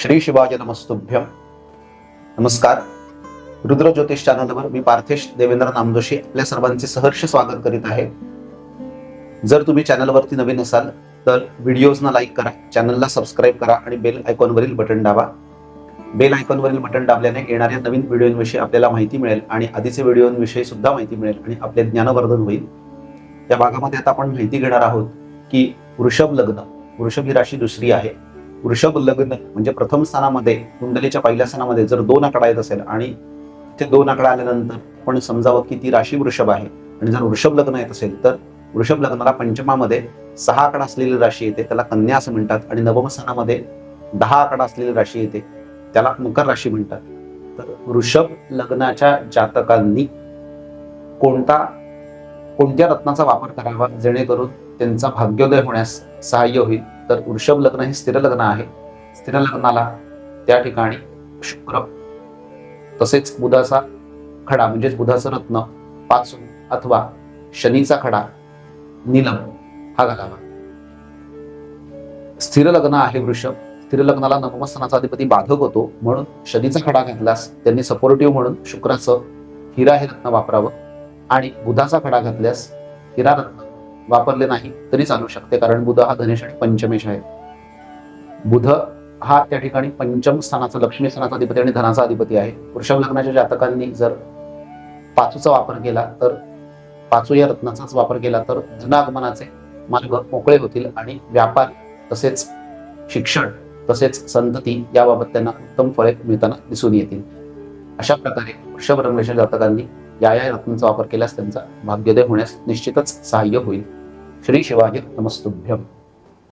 श्री शिवाय नमस्तुभ्यम नमस्कार. रुद्र ज्योतिष चॅनलवर मी पार्थेश देवेंद्र नामदोशी आपल्या सर्वांचे सहर्ष स्वागत करीत आहे. जर तुम्ही चॅनलवरती नवीन असाल तर व्हिडिओजना लाईक करा चॅनलला सबस्क्राईब करा आणि बेल आयकॉनवरील बटन दाबा. बेल आयकॉनवरील बटन दाबल्याने येणाऱ्या नवीन व्हिडिओंविषयी आपल्याला माहिती मिळेल आणि आधीचे व्हिडिओंविषयी सुद्धा माहिती मिळेल आणि आपले ज्ञानवर्धन होईल. या भागामध्ये आता आपण माहिती घेणार आहोत की वृषभ लग्न वृषभ ही राशी दुसरी आहे. वृषभ लग्न म्हणजे प्रथम स्थानामध्ये कुंडलीच्या पहिल्या स्थानामध्ये जर दोन आकडा येत असेल आणि ते दोन आकडा आल्यानंतर आपण समजावं की ती राशी वृषभ आहे. आणि जर वृषभ लग्न येत असेल तर वृषभ लग्नाला पंचमामध्ये सहा आकडा असलेली राशी येते त्याला कन्या असं म्हणतात. आणि नवम स्थानामध्ये दहा आकडा असलेली राशी येते त्याला मकर राशी म्हणतात. तर वृषभ लग्नाच्या जातकांनी कोणता कोणत्या रत्नाचा वापर करावा जेणेकरून त्यांचा भाग्योदय होण्यास सहाय्य होईल? तर वृषभ लग्न हे स्थिर लग्न आहे. स्थिर लग्नाला त्या ठिकाणी शुक्र तसेच बुधाचा खडा म्हणजेच बुधाचं रत्न पाचू अथवा शनीचा खडा नीलम हा घालावा. स्थिर लग्न आहे वृषभ. स्थिर लग्नाला नवमस्थानाचा अधिपती बाधक होतो. म्हणून शनीचा खडा घातल्यास त्यांनी सपोर्टिव्ह म्हणून शुक्राचं हिरा हे रत्न वापरावं आणि बुधाचा खडा घातल्यास हिरा रत्न वापरले नाही तरी चालू शकते. कारण बुध हा धनेश आणि पंचमेश आहे. बुध हा त्या ठिकाणी पंचम स्थानाचा लक्ष्मी स्थानाचा अधिपती आणि धनाचा अधिपती आहे. वृषभ लग्नाच्या जातकांनी जर पाचूचा वापर केला तर पाचू या रत्नाचाच वापर केला तर धनागमनाचे मार्ग मोकळे होतील आणि व्यापार तसेच शिक्षण तसेच संतती याबाबत त्यांना उत्तम फळे मिळताना दिसून येतील. अशा प्रकारे वृषभ लग्नाच्या जातकांनी या या रत्नांचा वापर केल्यास त्यांचा भाग्योदय होण्यास निश्चितच सहाय्य होईल. श्री शिवाय नमस्तुभ्यम